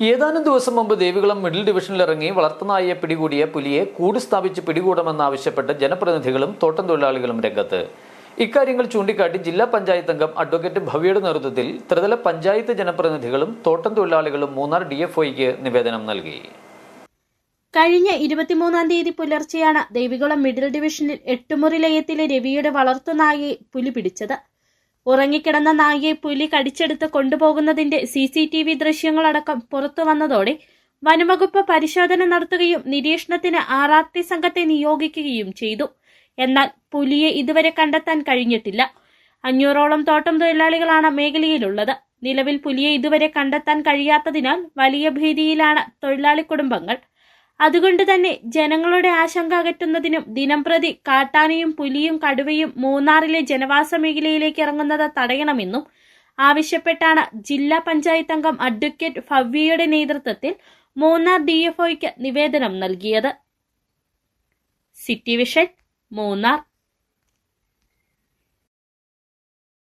ഏതാനും ദിവസം മുമ്പ് ദേവികുളം മിഡിൽ ഡിവിഷനിൽ ഡിവിഷനിലിറങ്ങി വളർത്തുനായയെ പിടികൂടിയ പുലിയെ കൂട് സ്ഥാപിച്ച് പിടികൂടണമെന്നാവശ്യപ്പെട്ട് ജനപ്രതിനിധികളും തോട്ടം തൊഴിലാളികളും രംഗത്ത്. ഇക്കാര്യങ്ങൾ ചൂണ്ടിക്കാട്ടി ജില്ലാ പഞ്ചായത്ത് അംഗം അഡ്വക്കേറ്റ് ഭവ്യയുടെ നേതൃത്വത്തിൽ ത്രിതല പഞ്ചായത്ത് ജനപ്രതിനിധികളും തോട്ടം തൊഴിലാളികളും മൂന്നാർ ഡിഎഫ്ഒയ്ക്ക് നിവേദനം നൽകി. കഴിഞ്ഞ ഇരുപത്തിമൂന്നാം തീയതി പുലർച്ചെയാണ് ദേവികുളം മിഡിൽ ഡിവിഷനിൽ എട്ടുമുറി ലയത്തിലെ രവിയുടെ വളർത്തുനായയെ പുലി പിടിച്ചത്. ഉറങ്ങിക്കിടന്ന നായിയെ പുലി കടിച്ചെടുത്ത് കൊണ്ടുപോകുന്നതിന്റെ സി സി ടി വി ദൃശ്യങ്ങളടക്കം പുറത്തു വന്നതോടെ വനംവകുപ്പ് പരിശോധന നടത്തുകയും നിരീക്ഷണത്തിന് ആർ സംഘത്തെ നിയോഗിക്കുകയും ചെയ്തു. എന്നാൽ പുലിയെ ഇതുവരെ കണ്ടെത്താൻ കഴിഞ്ഞിട്ടില്ല. അഞ്ഞൂറോളം തോട്ടം തൊഴിലാളികളാണ് മേഖലയിലുള്ളത്. നിലവിൽ പുലിയെ ഇതുവരെ കണ്ടെത്താൻ കഴിയാത്തതിനാൽ വലിയ ഭീതിയിലാണ് തൊഴിലാളി കുടുംബങ്ങൾ. അതുകൊണ്ട് തന്നെ ജനങ്ങളുടെ ആശങ്ക അകറ്റുന്നതിനും ദിനംപ്രതി കാട്ടാനയും പുലിയും കടുവയും മൂന്നാറിലെ ജനവാസ മേഖലയിലേക്ക് ഇറങ്ങുന്നത് തടയണമെന്നും ആവശ്യപ്പെട്ടാണ് ജില്ലാ പഞ്ചായത്ത് അംഗം അഡ്വക്കേറ്റ് ഫവ്വിയുടെ നേതൃത്വത്തിൽ മൂന്നാർ ഡിഎഫ്ഒയ്ക്ക് നിവേദനം നൽകിയത്. City vision Munnar.